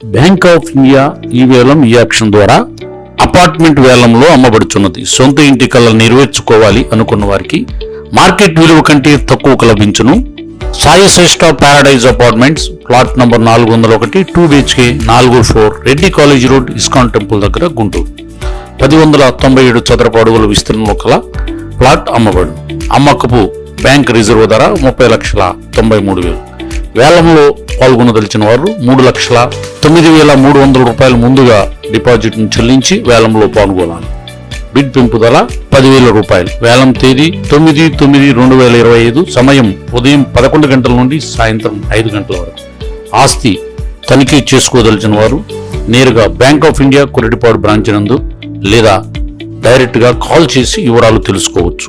Bank of India ఈ వేలం ఈ యాక్షన్ ద్వారా అపార్ట్మెంట్ వేలంలో అమ్మబడుచున్నది. సొంత ఇంటి కళ నెరవేర్చుకోవాలి అనుకున్న వారికి మార్కెట్ విలువ కంటే తక్కువకు లభించును Sai Shreshta paradise apartments plot number నాలుగు వందల ఒకటి టూ బిహెచ్కే నాలుగు floor Reddy college road ISKCON temple దగ్గర గుంటూరు. పది వందల తొంభై ఏడు చదరపు అడుగుల విస్తీర్ణంలో కల ప్లాట్ అమ్మబడు అమ్మకపు బ్యాంక్ రిజర్వ్ ధర ముప్పై లక్షల తొంభై మూడు వేలు. వేలంలో పాల్గొనదలిచిన వారు మూడు లక్షల తొమ్మిది వేల మూడు వందల రూపాయలు ముందుగా డిపాజిట్ను చెల్లించి వేలంలో పాల్గొనాలి. బిడ్ పెంపుదల పదివేల రూపాయలు. వేలం తేదీ తొమ్మిది తొమ్మిది రెండు వేల ఇరవై ఐదు సమయం ఉదయం పదకొండు గంటల నుండి సాయంత్రం ఐదు గంటల వరకు. ఆస్తి తనిఖీ చేసుకోదలిచిన వారు నేరుగా bank of India Koratipadu branch నందు లేదా డైరెక్ట్గా కాల్ చేసి వివరాలు తెలుసుకోవచ్చు.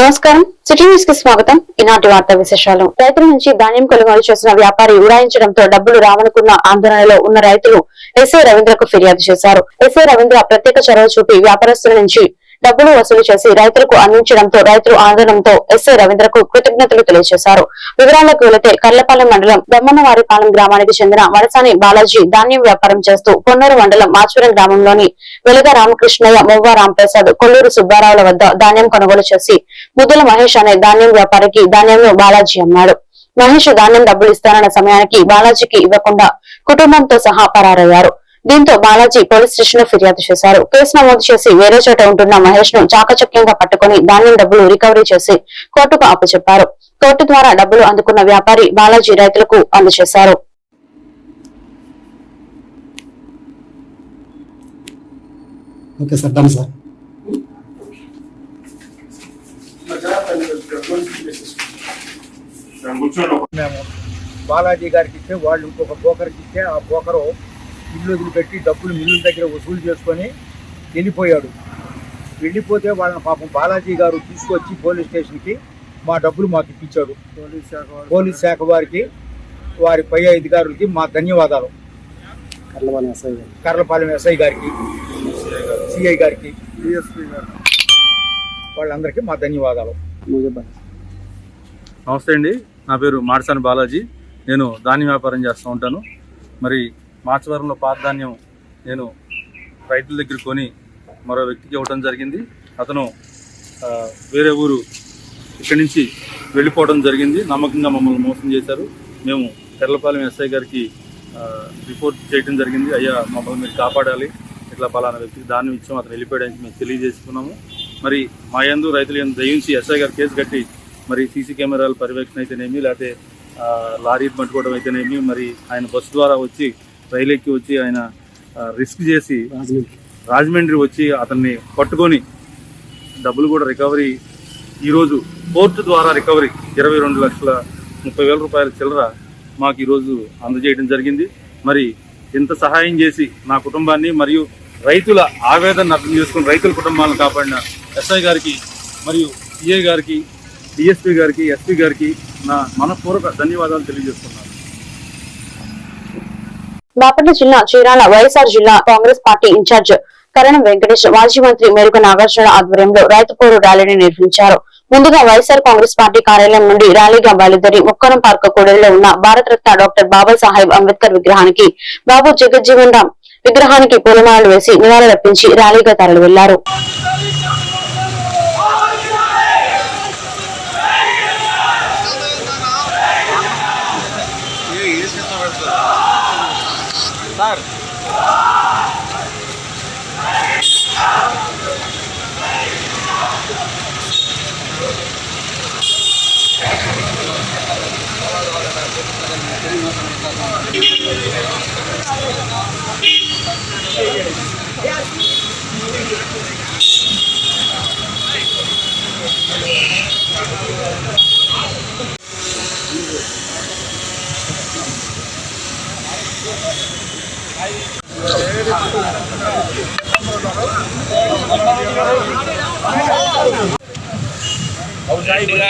నమస్కారం. సిటీ న్యూస్కి స్వాగతం. ఈనాటి వార్తా విశేషాలు. రైతుల నుంచి ధాన్యం కొనుగోలు చేసిన వ్యాపారి ఉడాయించడంతో డబ్బులు రావనుకున్న ఆందోళనలో ఉన్న రైతులు ఎస్ఐ రవీంద్రకు ఫిర్యాదు చేశారు. ఎస్ఐ రవీంద్ర ప్రత్యేక చొరవ చూపి వ్యాపారస్తుల నుంచి డబ్బులు వసూలు చేసి రైతులకు అందించడంతో రైతులు ఆందోళనతో ఎస్ఐ రవీంద్రకు కృతజ్ఞతలు తెలియజేశారు. వివరాలకు వెళితే కర్లపాలెం మండలం బ్రహ్మన్నవారిపాలెం గ్రామానికి చెందిన వరసాని బాలాజీ ధాన్యం వ్యాపారం చేస్తూ పొన్నూరు మండలం మాచూరం గ్రామంలోని వెలుగ రామకృష్ణయ్య మొవ్వ రాంప్రసాద్ కొల్లూరు సుబ్బారావుల వద్ద ధాన్యం కొనుగోలు చేసి ముద్దుల మహేష్ అనే ధాన్యం వ్యాపారికి ధాన్యంను బాలాజీ అమ్మాడు. మహేష్ ధాన్యం డబ్బులు ఇస్తానన్న సమయానికి బాలాజీకి ఇవ్వకుండా కుటుంబంతో సహా పరారయ్యారు. దీంతో బాలాజీ పోలీస్ స్టేషన్లో ఫిర్యాదు చేశారు. కేసు నమోదు చేసి వేరే చోట ఉంటున్న మహేష్ను చాకచక్యంగా పట్టుకుని ధాన్యం డబ్బులు రికవరీ చేసి కోర్టుకు అప్పచెప్పారు. కోర్టు ద్వారా డబ్బులు అందుకున్న వ్యాపారి బాలాజీ రైతులకు అందజేశారు. Okay sir done sir. మేము బాలాజీ గారికి ఇస్తే వాళ్ళు ఇంకొక బ్రోకర్కి ఇస్తే ఆ బ్రోకరు ఇల్లు వదిలిపెట్టి డబ్బులు మిల్లుల దగ్గర వసూలు చేసుకొని వెళ్ళిపోయాడు. వెళ్ళిపోతే వాళ్ళని పాపం బాలాజీ గారు తీసుకొచ్చి పోలీస్ స్టేషన్కి మా డబ్బులు మాకు ఇప్పించాడు. పోలీస్ శాఖ వారికి. వారి పై అధికారులకి మా ధన్యవాదాలు. కర్లవాణి ఎస్ఐ గారు కర్లపాలెం ఎస్ఐ గారికి సిఐ గారికి డిఎస్పీ గారికి వాళ్ళందరికీ మా ధన్యవాదాలు. నమస్తే అండి. నా పేరు మాడసాని బాలాజీ. నేను ధాన్యం వ్యాపారం చేస్తూ ఉంటాను. మరి మార్చవరంలో పాతధాన్యం నేను రైతుల దగ్గర కొని మరో వ్యక్తికి ఇవ్వడం జరిగింది. అతను వేరే ఊరు ఇక్కడి నుంచి వెళ్ళిపోవడం జరిగింది. నమ్మకంగా మమ్మల్ని మోసం చేశారు. మేము తెరలపాలెం ఎస్ఐ గారికి రిపోర్ట్ చేయడం జరిగింది. అయ్యా మమ్మల్ని మీరు కాపాడాలి. ఇట్లా పలానా వ్యక్తికి దాన్ని ఇచ్చాం. అతను వెళ్ళిపోయడానికి మేము తెలియజేసుకున్నాము. మరి మా యందు రైతులు ఎందు దయించి ఎస్ఐ గారు కేసు కట్టి మరి సీసీ కెమెరాల పర్యవేక్షణ అయితేనేమి లేకపోతే లారీ పట్టుకోవడం అయితేనేమి మరి ఆయన బస్సు ద్వారా వచ్చి రైలు ఎక్కి వచ్చి ఆయన రిస్క్ చేసి రాజమండ్రి. వచ్చి అతన్ని పట్టుకొని డబ్బులు కూడా రికవరీ ఈరోజు కోర్టు ద్వారా రికవరీ ఇరవై రెండు లక్షల ముప్పై వేల రూపాయల చిల్లర మాకు ఈరోజు అందజేయడం జరిగింది. మరి ఇంత సహాయం చేసి నా కుటుంబాన్ని మరియు రైతుల ఆవేదన అర్థం చేసుకుని రైతుల కుటుంబాలను కాపాడిన ఎస్ఐ గారికి మరియు సిఐ గారికి డిఎస్పీ గారికి ఎస్పీ గారికి నా మనపూర్వక ధన్యవాదాలు తెలియజేస్తున్నాను. బాపట్ల జిల్లా చీరాల వైఎస్ఆర్ జిల్లా కాంగ్రెస్ పార్టీ ఇన్ఛార్జ్ కరణం వెంకటేష్ మాజీ మంత్రి మేరుక నాగార్జున ఆధ్వర్యంలో రైతు పోరు ర్యాలీని నిర్వహించారు. ముందుగా వైఎస్ఆర్ కాంగ్రెస్ పార్టీ కార్యాలయం నుండి ర్యాలీగా బయలుదేరి ముక్కరం పార్క్ కూడలిలో ఉన్న భారతరత్న డాక్టర్ బాబా సాహెబ్ అంబేద్కర్ విగ్రహానికి బాబు జగజ్జీవన్ రామ్ విగ్రహానికి పూలమాలలు వేసి నివాళులర్పించి ర్యాలీగా తరలి వెళ్ళారు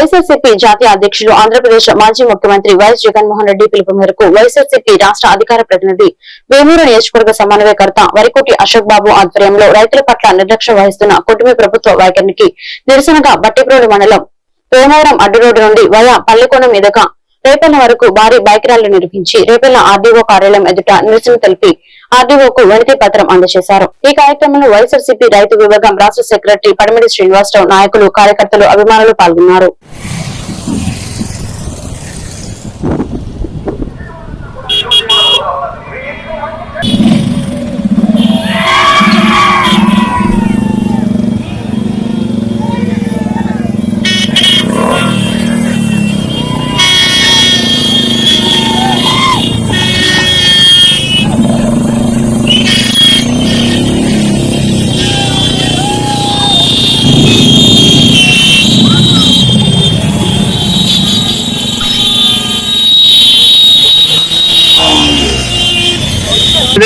వైఎస్ఆర్సీపీ జాతీయ అధ్యక్షులు ఆంధ్రప్రదేశ్ మాజీ ముఖ్యమంత్రి వైఎస్ జగన్మోహన్ రెడ్డి పిలుపు మేరకు వైఎస్ఆర్సీపీ రాష్ట్ర అధికార ప్రతినిధి వేమూరు నియోజకవర్గ సమన్వయకర్త వరికోటి అశోక్ బాబు ఆధ్వర్యంలో రైతుల పట్ల నిర్లక్ష్యం వహిస్తున్న కుటుంబ ప్రభుత్వ వైఖరికి నిరసనగా బట్టిప్రోలు మండలం వేమవరం అడ్డు రోడ్డు నుండి వయా పల్లెకోన మీదుగా రేపల్ల వరకు భారీ బైక్ ర్యాలీ నిర్వహించి రేపల్ల ఆర్డీఓ కార్యాలయం ఎదుట నిరసన తెలిపి ఆర్డీఓకు వినతి పత్రం అందజేశారు. ఈ కార్యక్రమంలో వైఎస్ఆర్సీపీ రైతు విభాగం రాష్ట్ర సెక్రటరీ పడమిడి శ్రీనివాసరావు నాయకులు కార్యకర్తలు అభిమానులు పాల్గొన్నారు.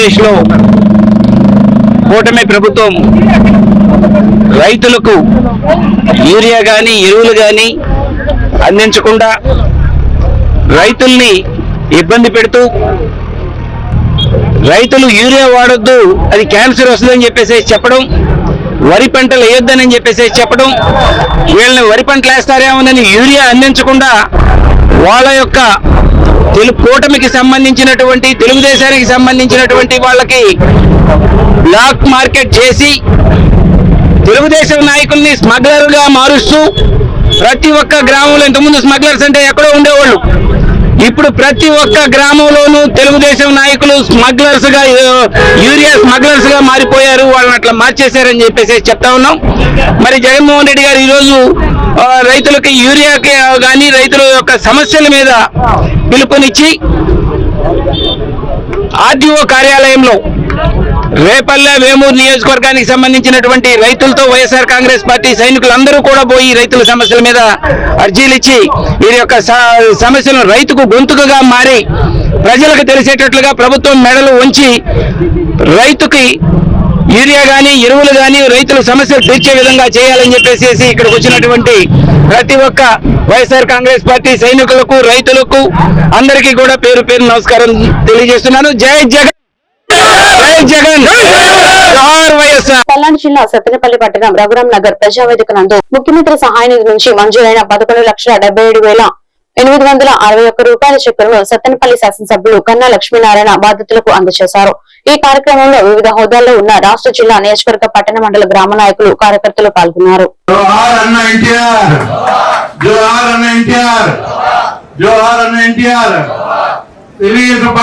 ఆంధ్రప్రదేశ్లో కూటమి ప్రభుత్వం రైతులకు యూరియా కానీ ఎరువులు కానీ అందించకుండా రైతుల్ని ఇబ్బంది పెడుతూ రైతులు యూరియా వాడొద్దు అది క్యాన్సర్ వస్తుందని చెప్పేసి చెప్పడం వరి పంటలు వేయొద్దని చెప్పేసి చెప్పడం వీళ్ళని వరి పంటలు వేస్తారేమోనని యూరియా అందించకుండా వాళ్ళ యొక్క తెలుగు కూటమికి సంబంధించినటువంటి తెలుగుదేశానికి సంబంధించినటువంటి వాళ్ళకి బ్లాక్ మార్కెట్ చేసి తెలుగుదేశం నాయకుల్ని స్మగ్లర్గా మారుస్తూ ప్రతి ఒక్క గ్రామంలో ఇంతకుముందు స్మగ్లర్స్ అంటే ఎక్కడో ఉండేవాళ్ళు. ఇప్పుడు ప్రతి ఒక్క గ్రామంలోనూ తెలుగుదేశం నాయకులు స్మగ్లర్స్గా యూరియా స్మగ్లర్స్గా మారిపోయారు. వాళ్ళని అట్లా మార్చేశారని చెప్పేసి చెప్తా ఉన్నాం. మరి జగన్మోహన్ రెడ్డి గారు ఈరోజు రైతులకి యూరియాకి కానీ రైతుల యొక్క సమస్యల మీద పిలుపునిచ్చి ఆర్డీఓ కార్యాలయంలో రేపల్లె వేమూరు నియోజకవర్గానికి సంబంధించినటువంటి రైతులతో వైఎస్ఆర్ కాంగ్రెస్ పార్టీ సైనికులందరూ కూడా పోయి రైతుల సమస్యల మీద అర్జీలు ఇచ్చి వీరి యొక్క సమస్యలను రైతుకు గొంతుకగా మారి ప్రజలకు తెలిసేటట్లుగా ప్రభుత్వం మెడలు ఉంచి రైతుకి యూరియా కానీ ఎరువులు గాని రైతుల సమస్యలు తీర్చే విధంగా చేయాలని చెప్పేసి ఇక్కడికి వచ్చినటువంటి ప్రతి ఒక్క వైఎస్ఆర్ కాంగ్రెస్ పార్టీ సైనికులకు రైతులకు అందరికీ కూడా పేరు పేరు నమస్కారం తెలియజేస్తున్నాను. జై జగన్! జై జగన్! జోహార్ పల్నాడు జిల్లా సత్తెనపల్లి పట్టణం రఘురాం నగర్ ప్రజావేదిక నందు ముఖ్యమంత్రి సహాయ నిధి నుంచి మంజూరైన పదకొండు లక్షల డెబ్బై ఏడు వేల ఎనిమిది వందల అరవై ఒక్క రూపాయల చెక్కులను సత్తెనపల్లి శాసనసభ్యులు కన్నా లక్ష్మీనారాయణ బాధితులకు అందజేశారు. ఈ కార్యక్రమంలో వివిధ హోదాల్లో ఉన్న రాష్ట్ర జిల్లా నియోజకవర్గ పట్టణ మండల గ్రామ నాయకులు కార్యకర్తలు పాల్గొన్నారు. జోహార్ అన్న ఎన్టీఆర్ జోహార్ అన్న ఎన్టీఆర్ జోహార్ అన్న ఎన్టీఆర్ తెలుగుదేశం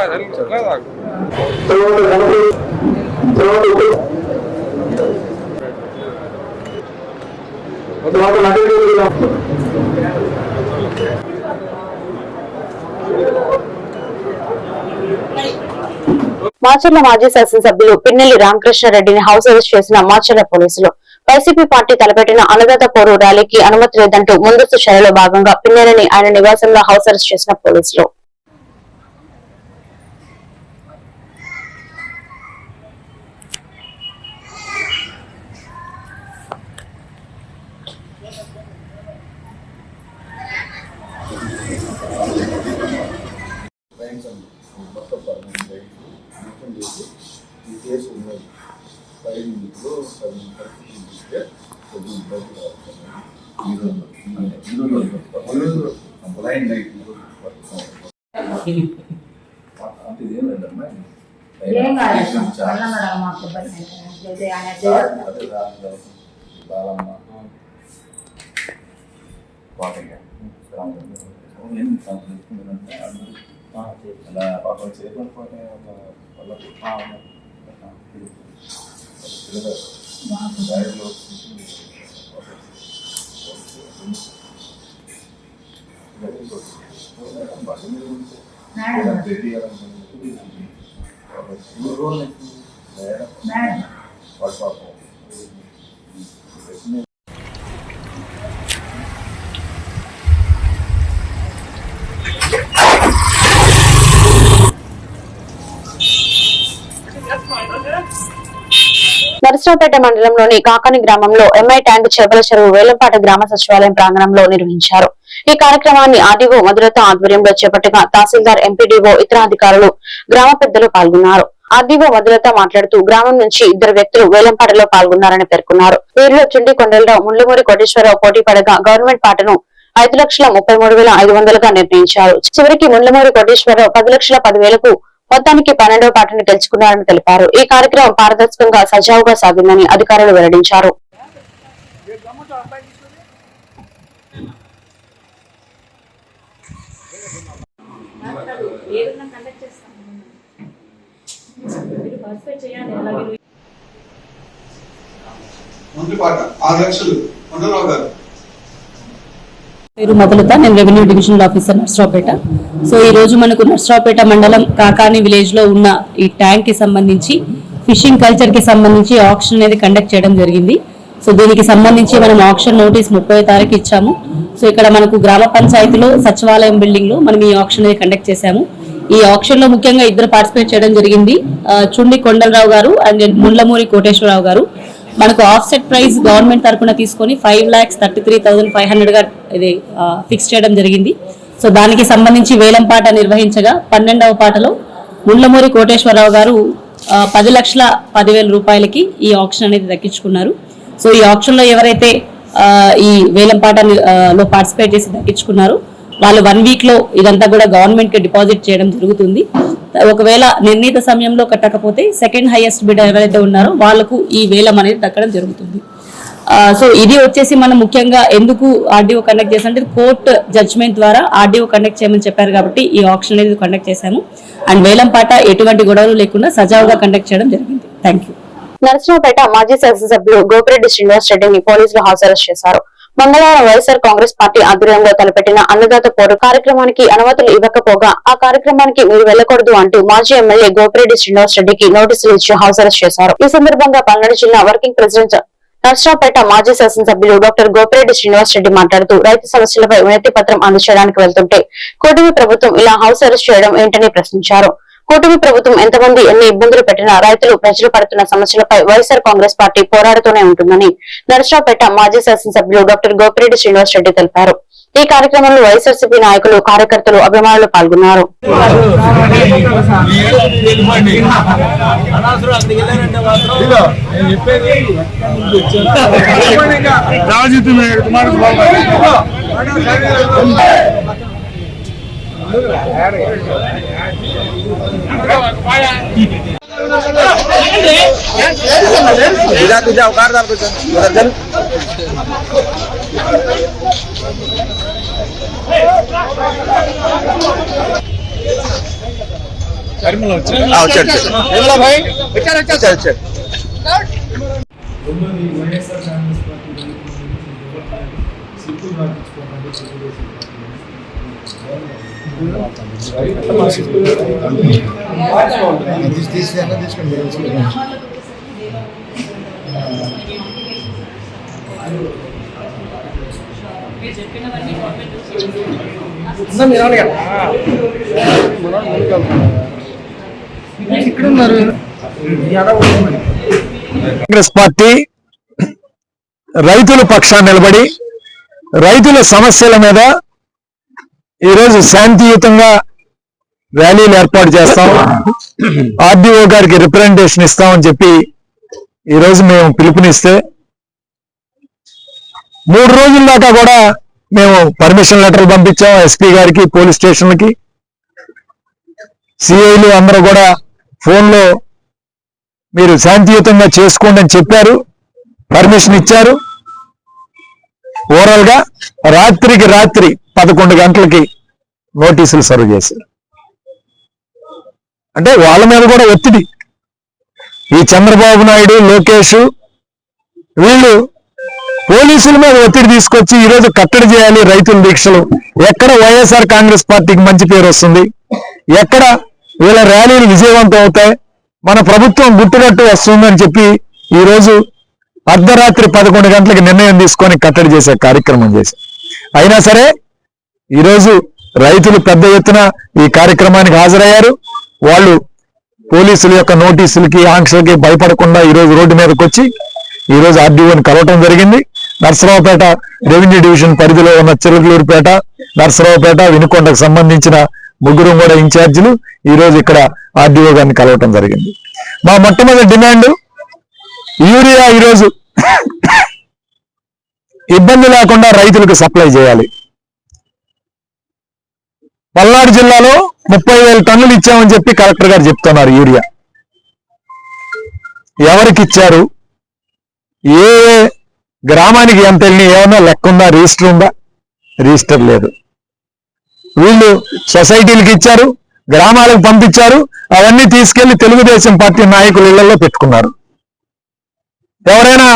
పార్టీ మాచర్ల మాజీ శాసనసభ్యులు పిన్నెల్లి రామకృష్ణారెడ్డిని హౌస్ అరెస్ట్ చేసిన మాచర్ల పోలీసులు. వైసీపీ పార్టీ తలపెట్టిన అన్నదాత పోరు ర్యాలీకి అనుమతి లేదంటూ ముందస్తు చర్యలో భాగంగా పిన్నెలని ఆయన నివాసంలో హౌస్ అరెస్ట్ చేసిన పోలీసులు. లైన్ లైట్ అంటే ఏం లేదమ్మా ఏం కాదు మాకు బాలమ్మ నరసరావుపేట మండలంలోని కాకాని గ్రామంలో ఎంఐ ట్యాంక్ చేపల చెరువు వేలంపాట గ్రామ సచివాలయం ప్రాంగణంలో నిర్వహించారు. ఈ కార్యక్రమాన్ని ఆర్డీఓ మధురత ఆధ్వర్యంలో చేపట్టగా తహసీల్దార్ ఎంపీడీఓ ఇతర అధికారులు గ్రామ పెద్దలు పాల్గొన్నారు. ఆర్డీఓ మధురత మాట్లాడుతూ గ్రామం నుంచి ఇద్దరు వ్యక్తులు వేలంపాటలో పాల్గొన్నారని పేర్కొన్నారు. వీరిలో చుండి కొండలరావు ముళ్ళమూరి కోటేశ్వరరావు పోటీ పడగా గవర్నమెంట్ పాటను ఐదు లక్షల ముప్పై మూడు వేల ఐదు వందలుగా నిర్ణయించారు. చివరికి ముళ్ళమూరి కోటేశ్వరరావు పది లక్షల పదివేలకు మొత్తానికి పన్నెండవ పాటను గెలుచుకున్నారని తెలిపారు. ఈ కార్యక్రమం పారదర్శకంగా సజావుగా సాగిందని అధికారులు వెల్లడించారు. ముందు పాట ఆరు లక్షలు కొండరావు గారు. పేరు మొదలుతా నేను revenue divisional officer Narasaraopet. So ఈ రోజు మనకు నర్సరావుపేట మండలం కాకాని విలేజ్లో ఉన్న ఈ ట్యాంక్కి సంబంధించి ఫిషింగ్ కల్చర్కి సంబంధించి ఆప్షన్ అనేది కండక్ట్ చేయడం జరిగింది. సో దీనికి సంబంధించి మనం ఆప్షన్ నోటీస్ ముప్పై తారీఖు ఇచ్చాము. సో ఇక్కడ మనకు గ్రామ పంచాయతీలో సచివాలయం బిల్డింగ్లో మనం ఈ ఆప్షన్ అనేది కండక్ట్ చేశాము. ఈ ఆప్షన్లో ముఖ్యంగా ఇద్దరు పార్టిసిపేట్ చేయడం జరిగింది. చుండి కొండలరావు గారు అండ్ ముళ్ళమూరి కోటేశ్వరరావు గారు. మనకు ఆఫ్సెట్ ప్రైస్ గవర్నమెంట్ తరఫున తీసుకొని five lakhs thirty three thousand five హండ్రెడ్గా ఇది ఫిక్స్ చేయడం జరిగింది. సో దానికి సంబంధించి వేలం పాట నిర్వహించగా పన్నెండవ పాటలో ముళ్ళమూరి కోటేశ్వరరావు గారు పది లక్షల పదివేల రూపాయలకి ఈ ఆప్షన్ అనేది దక్కించుకున్నారు. సో ఈ ఆప్షన్లో ఎవరైతే ఈ వేలం లో పార్టిసిపేట్ చేసి దక్కించుకున్నారో వాళ్ళు వన్ వీక్లో ఇదంతా కూడా గవర్నమెంట్కి డిపాజిట్ చేయడం జరుగుతుంది. ఒకవేళ నిర్ణీత సమయంలో కట్టకపోతే సెకండ్ హైయెస్ట్ బిడ్ ఎవరైతే ఉన్నారో వాళ్ళకు ఈ వేలం అనేది దక్కడం జరుగుతుంది. సో ఇది వచ్చేసి మనం ముఖ్యంగా ఎందుకు ఆర్డీఓ కండక్ట్ చేసాం అంటే కోర్ట్ జడ్జ్మెంట్ ద్వారా ఆర్డీఓ కండక్ట్ చేయమని చెప్పారు కాబట్టి ఈ ఆప్షన్ అనేది కండక్ట్ చేశాము. అండ్ వేలం పాట ఎటువంటి గొడవలు లేకుండా సజావుగా కండక్ట్ చేయడం జరిగింది. థ్యాంక్ యూ నరసింహపేట మాజీ శాసనసభ్యులు గోపిరెడ్డి శ్రీనివాస్ రెడ్డిని పోలీసులు హాజరు చేశారు. మంగళవారం వైఎస్ఆర్ కాంగ్రెస్ పార్టీ ఆధ్వర్యంలో తలపెట్టిన అన్నదాత పోరు కార్యక్రమానికి అనుమతులు ఇవ్వకపోగా ఆ కార్యక్రమానికి మీరు వెళ్ళకూడదు అంటూ మాజీ ఎమ్మెల్యే గోపిరెడ్డి శ్రీనివాస్ రెడ్డికి నోటీసులు ఇచ్చి హాజరు చేశారు. ఈ సందర్భంగా పల్నాడు జిల్లా వర్కింగ్ ప్రెసిడెంట్ నర్సరావుపేట మాజీ శాసనసభ్యులు డాక్టర్ గోపిరెడ్డి శ్రీనివాస్ రెడ్డి మాట్లాడుతూ రైతు సమస్యలపై వినతి పత్రం అందచేయడానికి వెళ్తుంటే కూటమి ప్రభుత్వం ఇలా హౌస్ అరెస్ట్ చేయడం ఏంటని ప్రశ్నించారు. కూటమి ప్రభుత్వం ఎంతమంది ఎన్ని ఇబ్బందులు పెట్టినా రైతులు ప్రజలు పడుతున్న సమస్యలపై వైఎస్ఆర్ కాంగ్రెస్ పార్టీ పోరాడుతూనే ఉంటుందని నరసరావుపేట మాజీ శాసనసభ్యులు డాక్టర్ గోపిరెడ్డి శ్రీనివాస్ రెడ్డి తెలిపారు. ఈ కార్యక్రమంలో వైఎస్ఆర్సీపీ నాయకులు కార్యకర్తలు అభిమానులు పాల్గొన్నారు. तुझा तुझा उकार दाब तुझा चल भाई चल चल चल కాంగ్రెస్ పార్టీ రైతుల పక్షాన్ని నిలబడి రైతుల సమస్యల మీద ఈరోజు శాంతియుతంగా ర్యాలీలు ఏర్పాటు చేస్తాం. ఆర్డీఓ గారికి రిప్రజెంటేషన్ ఇస్తామని చెప్పి ఈరోజు మేము పిలుపునిస్తే మూడు రోజుల దాకా కూడా మేము పర్మిషన్ లెటర్లు పంపించాం ఎస్పీ గారికి పోలీస్ స్టేషన్లకి. సిఐలు అందరూ కూడా ఫోన్లో మీరు శాంతియుతంగా చేసుకోండి అని చెప్పారు. పర్మిషన్ ఇచ్చారు. ఓవరాల్గా రాత్రికి రాత్రి పదకొండు గంటలకి నోటీసులు సర్వ్ చేశారు. అంటే వాళ్ళ మీద కూడా ఒత్తిడి. ఈ చంద్రబాబు నాయుడు లోకేష్ వీళ్ళు పోలీసుల మీద ఒత్తిడి తీసుకొచ్చి ఈరోజు కట్టడి చేయాలి రైతుల దీక్షలు. ఎక్కడ వైఎస్ఆర్ కాంగ్రెస్ పార్టీకి మంచి పేరు వస్తుంది? ఎక్కడ వీళ్ళ ర్యాలీలు విజయవంతం అవుతాయి? మన ప్రభుత్వం గుట్టుగట్టు వస్తుందని చెప్పి ఈరోజు అర్ధరాత్రి పదకొండు గంటలకు నిర్ణయం తీసుకొని కట్టడి చేసే కార్యక్రమం చేసి అయినా సరే ఈరోజు రైతులు పెద్ద ఎత్తున ఈ కార్యక్రమానికి హాజరయ్యారు. వాళ్ళు పోలీసుల యొక్క నోటీసులకి ఆంక్షలకి భయపడకుండా ఈరోజు రోడ్డు మీదకి వచ్చి ఈరోజు ఆర్డీఓని కలవటం జరిగింది. నర్సరావుపేట రెవెన్యూ డివిజన్ పరిధిలో ఉన్న చిలకలూరుపేట నర్సరావుపేట వినుకొండకు సంబంధించిన ముగ్గురు కూడా ఇన్ఛార్జీలు ఈరోజు ఇక్కడ ఆర్డీఓ గారిని కలవటం జరిగింది. మా మొట్టమొదటి డిమాండ్ యూరియా ఈరోజు ఇబ్బంది లేకుండా రైతులకు సప్లై చేయాలి. పల్నాడు జిల్లాలో ముప్పై వేల టన్నులు ఇచ్చామని చెప్పి కలెక్టర్ గారు చెప్తున్నారు యూరియా. ఎవరికి ఇచ్చారు? ఏ గ్రామానికి ఎంత వెళ్ళి ఏమన్నా లెక్క ఉందా? రిజిస్టర్ ఉందా? రిజిస్టర్ లేదు. వీళ్ళు సొసైటీలకు ఇచ్చారు గ్రామాలకు పంపించారు అవన్నీ తీసుకెళ్ళి తెలుగుదేశం పార్టీ నాయకులు ఇళ్ళలో పెట్టుకున్నారు. ఎవరైనా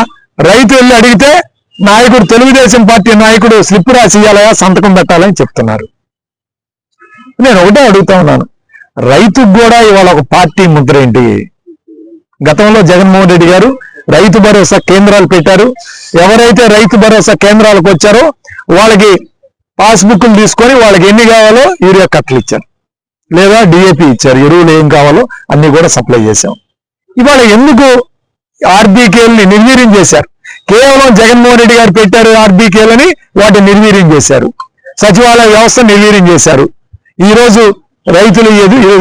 రైతు వెళ్ళి అడిగితే నాయకుడు తెలుగుదేశం పార్టీ నాయకుడు స్లిప్ రాసి ఇవ్వాలయా సంతకం పెట్టాలని చెప్తున్నారు. నేను ఒకటే అడుగుతా ఉన్నాను. రైతుకు కూడా ఇవాళ ఒక పార్టీ ముద్ర ఏంటి? గతంలో జగన్మోహన్ రెడ్డి గారు రైతు భరోసా కేంద్రాలు పెట్టారు. ఎవరైతే రైతు భరోసా కేంద్రాలకు వచ్చారో వాళ్ళకి పాస్బుక్లు తీసుకొని వాళ్ళకి ఎన్ని కావాలో యూరియా కట్టలు ఇచ్చారు. లేదా డిఏపి ఇచ్చారు. ఎరువులు ఏం కావాలో అన్ని కూడా సప్లై చేశాం. ఇవాళ ఎందుకు ఆర్బీకేల్ని నిర్వీర్యం చేశారు? కేవలం జగన్మోహన్ రెడ్డి గారు పెట్టారు ఆర్బీకేలని వాటిని నిర్వీర్యం చేశారు. సచివాలయ వ్యవస్థ నిర్వీర్యం చేశారు. ఈరోజు రైతులు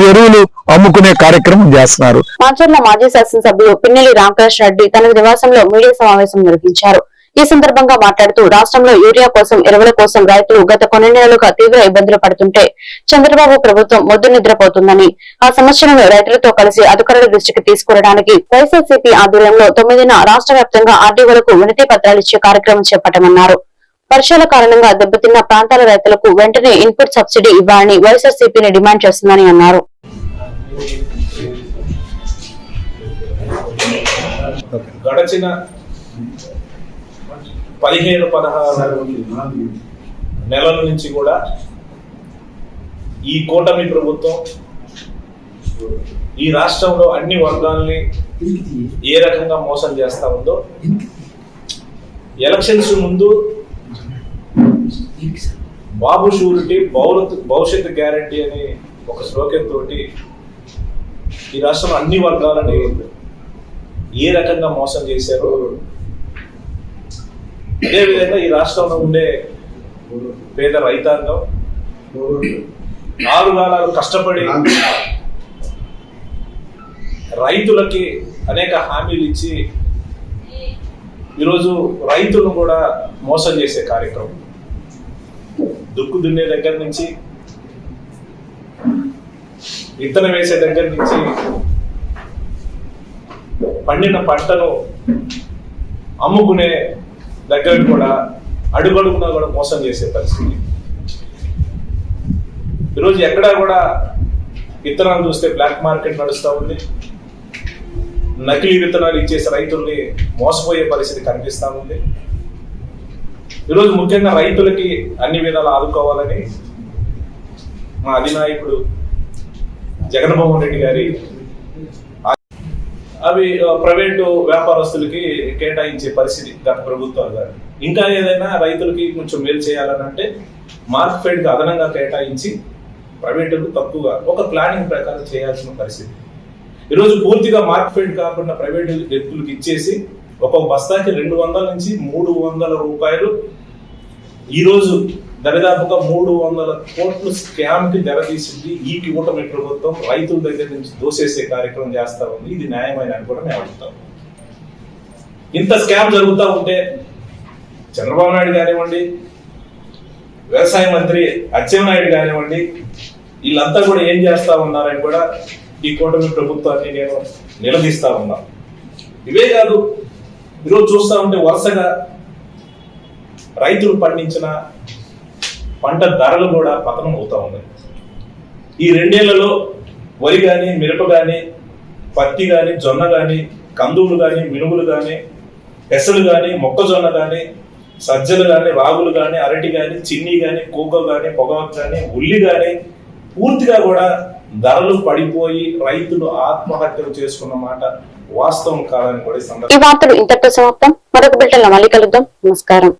ఎరువులు అమ్ముకునే కార్యక్రమం చేస్తున్నారు. మాచర్ల మాజీ శాసనసభ్యులు పిన్నెలి రామకృష్ణ రెడ్డి తన నివాసంలో మీడియా సమావేశం నిర్వహించారు. ఈ సందర్భంగా మాట్లాడుతూ రాష్ట్రంలో యూరియా కోసం ఎరువుల కోసం రైతులు గత కొన్ని నెలలుగా తీవ్ర ఇబ్బందులు పడుతుంటే చంద్రబాబు ప్రభుత్వం మొద్దు నిద్రపోతుందని ఆ సమస్యలను రైతులతో కలిసి అధికారుల దృష్టికి తీసుకురావడానికి వైఎస్ఆర్సీపీ ఆధ్వర్యంలో తొమ్మిదిన రాష్ట్ర వ్యాప్తంగా ఆర్డీఓలకు వినతి పత్రాలు ఇచ్చే కార్యక్రమం చేపట్టమన్నారు. వర్షాల కారణంగా దెబ్బతిన్న ప్రాంతాల రైతులకు వెంటనే ఇన్పుట్ సబ్సిడీ ఇవ్వాలని వైఎస్ఆర్సీపీని డిమాండ్ చేస్తుందని అన్నారు. గడచిన పదిహేను పదహారు నెలల నుంచి కూడా ఈ కూటమి ప్రభుత్వం ఈ రాష్ట్రంలో అన్ని వర్గాల్ని ఏ రకంగా మోసం చేస్తా ఉందో ఎలక్షన్స్ ముందు బాబు షూరిటీ బౌలత్ భవిష్యత్తు గ్యారంటీ అని ఒక స్లోగన్ తోటి ఈ రాష్ట్రంలో అన్ని వర్గాలని ఏ రకంగా మోసం చేశారో అదేవిధంగా ఈ రాష్ట్రంలో ఉండే పేద రైతాంగం నాలుగు కాలాలు కష్టపడి రైతులకి అనేక హామీలు ఇచ్చి ఈరోజు రైతులను కూడా మోసం చేసే కార్యక్రమం. దుక్కు దున్నే దగ్గర నుంచి విత్తనం వేసే దగ్గర నుంచి పండిన పంటను అమ్ముకునే దగ్గర కూడా అడుగడుగునా కూడా మోసం చేసే పరిస్థితి. ఈరోజు ఎక్కడా కూడా విత్తనాలు చూస్తే బ్లాక్ మార్కెట్ నడుస్తూ ఉంది. నకిలీ విత్తనాలు ఇచ్చేసి రైతుల్ని మోసపోయే పరిస్థితి కనిపిస్తూ ఉంది. ఈరోజు ముఖ్యంగా రైతులకి అన్ని విధాలు ఆదుకోవాలని మా అధినాయకుడు జగన్మోహన్ రెడ్డి గారి అవి ప్రైవేటు వ్యాపారస్తులకి కేటాయించే పరిస్థితి గత ప్రభుత్వాలు గారు. ఇంకా ఏదైనా రైతులకి కొంచెం మేలు చేయాలని అంటే మార్క్ ఫెడ్కి అదనంగా కేటాయించి ప్రైవేటుకు తక్కువగా ఒక ప్లానింగ్ ప్రకారం చేయాల్సిన పరిస్థితి. ఈరోజు పూర్తిగా మార్క్ ఫెడ్ కాకుండా ప్రైవేట్ వ్యక్తులకు ఇచ్చేసి ఒక్కొక్క బస్తాకి రెండు వందల నుంచి మూడు వందల రూపాయలు ఈరోజు దరిదాపుగా మూడు వందల కోట్లు స్కామ్కి తెరతీసింది ఈ కూటమి ప్రభుత్వం. రైతుల దగ్గర నుంచి దోసేసే కార్యక్రమం చేస్తా ఉంది. ఇది న్యాయమైన అని కూడా మేము అడుగుతాం. ఇంత స్కామ్ జరుగుతూ ఉంటే చంద్రబాబు నాయుడు కానివ్వండి వ్యవసాయ మంత్రి అచ్చెన్నాయుడు కానివ్వండి వీళ్ళంతా కూడా ఏం చేస్తా ఉన్నారని కూడా ఈ కూటమి ప్రభుత్వాన్ని నేను నిలదీస్తా ఉన్నా. ఇవే కాదు ఈరోజు చూస్తా ఉంటే వరుసగా రైతులు పండించిన పంట ధరలు కూడా పతనం అవుతా ఉన్నాయి ఈ రెండేళ్ళలో వరి కానీ మిరప కానీ పత్తి కానీ జొన్న కానీ కందువులు కానీ మినుగులు కానీ పెసలు కానీ మొక్కజొన్న కానీ సజ్జలు కానీ రాగులు కానీ అరటి కానీ చిన్ని కానీ కోకో కానీ పొగాకు కానీ ఉల్లి కానీ పూర్తిగా కూడా ధరలు పడిపోయి రైతులు ఆత్మహత్యలు చేసుకున్న మాట వాస్తవం కాదని కూడా ఈ వార్తలు ఇంతటితో సమాప్తం. మరొక బిల్టన్లో మళ్ళీ కలుద్దాం. నమస్కారం.